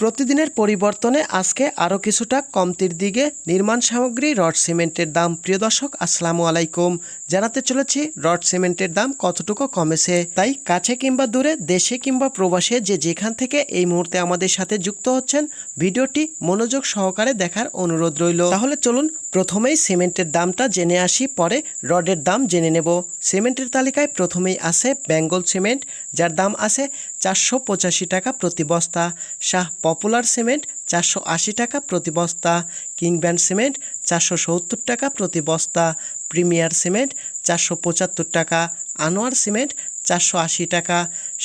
প্রতিদিনের পরিবর্তনে আজকে আরও কিছুটা কমতির দিকে নির্মাণ সামগ্রী, রড সিমেন্টের দাম। প্রিয় দর্শক, আসসালামু আলাইকুম। জানাতে চলেছি রড সিমেন্টের দাম কতটুকু কমেছে। তাই কাছে কিংবা দূরে, দেশে কিংবা প্রবাসে যে যেখান থেকে এই মুহূর্তে আমাদের সাথে যুক্ত হচ্ছেন, ভিডিওটি মনোযোগ সহকারে দেখার অনুরোধ রইল। তাহলে চলুন প্রথমেই সিমেন্টের দামটা জেনে আসি, পরে রডের দাম জেনে নেব। সিমেন্টের তালিকায় প্রথমেই আছে বেঙ্গল সিমেন্ট, যার দাম আছে চারশো পঁচাশি টাকা প্রতি বস্তা, শাহ পপুলার সিমেন্ট চারশো আশি টাকা প্রতি বস্তা কিংব্যান্ড সিমেন্ট চারশো সত্তর টাকা প্রতি বস্তা, প্রিমিয়ার সিমেন্ট চারশো পঁচাত্তর টাকা, আনোয়ার সিমেন্ট চারশো আশি টাকা,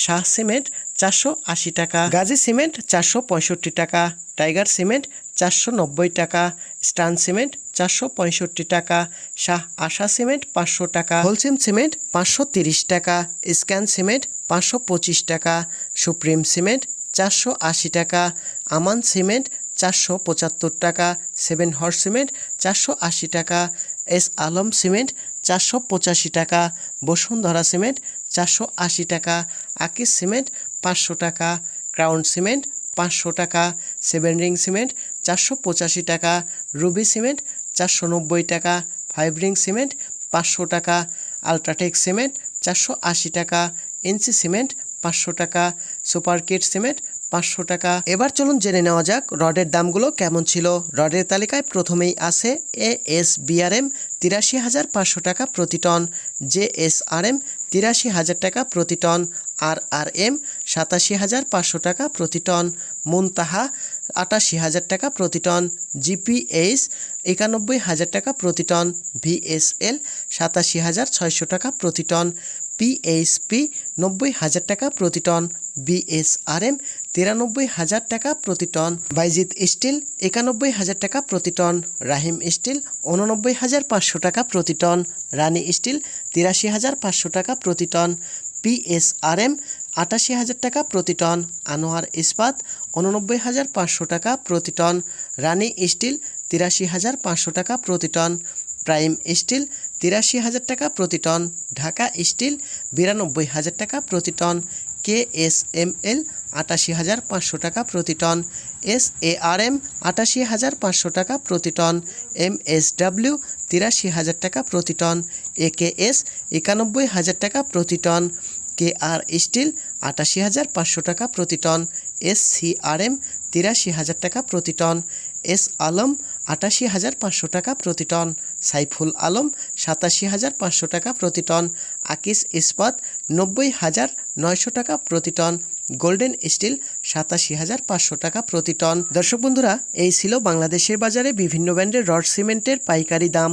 শাহ সিমেন্ট চারশো আশি টাকা, গাজী সিমেন্ট চারশো পঁয়ষট্টি টাকা, টাইগার সিমেন্ট চারশো নব্বই টাকা, স্টান সিমেন্ট চারশো পঁয়ষট্টি টাকা, শাহ আশা সিমেন্ট পাঁচশো টাকা, হোলসিম সিমেন্ট পাঁচশো তিরিশ টাকা, স্ক্যান সিমেন্ট পাঁচশো পঁচিশ টাকা, সুপ্রিম সিমেন্ট চারশো আশি টাকা, আমান সিমেন্ট চারশো পঁচাত্তর টাকা, সেভেন হর্স সিমেন্ট চারশো আশি টাকা, এস আলম সিমেন্ট চারশো পঁচাশি টাকা, বসুন্ধরা সিমেন্ট চারশো আশি টাকা আকিস সিমেন্ট পাঁচশো টাকা, ক্রাউন সিমেন্ট পাঁচশো টাকা, সেভেন রিং সিমেন্ট চারশো পঁচাশি টাকা, রুবি সিমেন্ট চারশো নব্বই টাকা, ফাইভ রিং সিমেন্ট পাঁচশো টাকা, আলট্রাটেক সিমেন্ট চারশো আশি টাকা এনসি সিমেন্ট, পাঁচশো টাকা সুপার কিট সিমেন্ট, পাঁচশো টাকা। এবার চলুন জেনে নেওয়া যাক রডের দামগুলো কেমন ছিল। রডের তালিকায় প্রথমেই আছে এ এস বিআরএম তিরাশি হাজার পাঁচশো টাকা প্রতি ton J S R M তিরাশি হাজার টাকা প্রতি টন আর আর এম সাতাশি হাজার পাঁচশো টাকা প্রতি টন, মুনতাহা আটাশি হাজার টাকা প্রতি টন, জিপিএইচ একানব্বই হাজার টাকা প্রতি টন, ভিএসএল সাতাশি হাজার ছয়শো টাকা প্রতি টন পিএইচপি নব্বই হাজার টাকা প্রতি টন বিএসআরএম তিরানব্বই হাজার টাকা প্রতি টন, বাইজিৎ স্টিল একানব্বই হাজার টাকা প্রতি টন, রাহিম স্টিল উননব্বই হাজার পাঁচশো টাকা প্রতি টন, রানী স্টিল তিরাশি হাজার পাঁচশো টাকা প্রতি টন পিএসআরএম আটাশি হাজার টাকা প্রতি টন, আনোয়ার ইস্পাত উননব্বই হাজার পাঁচশো টাকা প্রতি টন, রানী স্টিল তিরাশি হাজার পাঁচশো টাকা প্রতি টন, প্রাইম স্টিল তিরাশি হাজার টাকা প্রতি টন, ঢাকা স্টিল বিরানব্বই হাজার টাকা প্রতি ton K S M L আটাশি হাজার পাঁচশো টাকা প্রতি ton S A R M আটাশি হাজার পাঁচশো টাকা প্রতি টন এম এস ডাব্লিউ তিরাশি হাজার টাকা প্রতি টন এ কে এস একানব্বই হাজার টাকা প্রতি টন কে আর স্টিল আটাশি হাজার পাঁচশো টাকা প্রতি ton S C R M তিরাশি হাজার টাকা প্রতি টন এস আলম আটাশি হাজার পাঁচশো টাকা প্রতি টন, সাইফুল আলম সাতাশি হাজার পাঁচশো টাকা প্রতি টন আকিস ইস্পাত নব্বই হাজার নয়শো টাকা প্রতি টন, গোল্ডেন স্টিল সাতাশি হাজার পাঁচশো টাকা প্রতি টন। দর্শক বন্ধুরা, এই ছিল বাংলাদেশের বাজারে বিভিন্ন ব্র্যান্ডের রড সিমেন্টের পাইকারি দাম।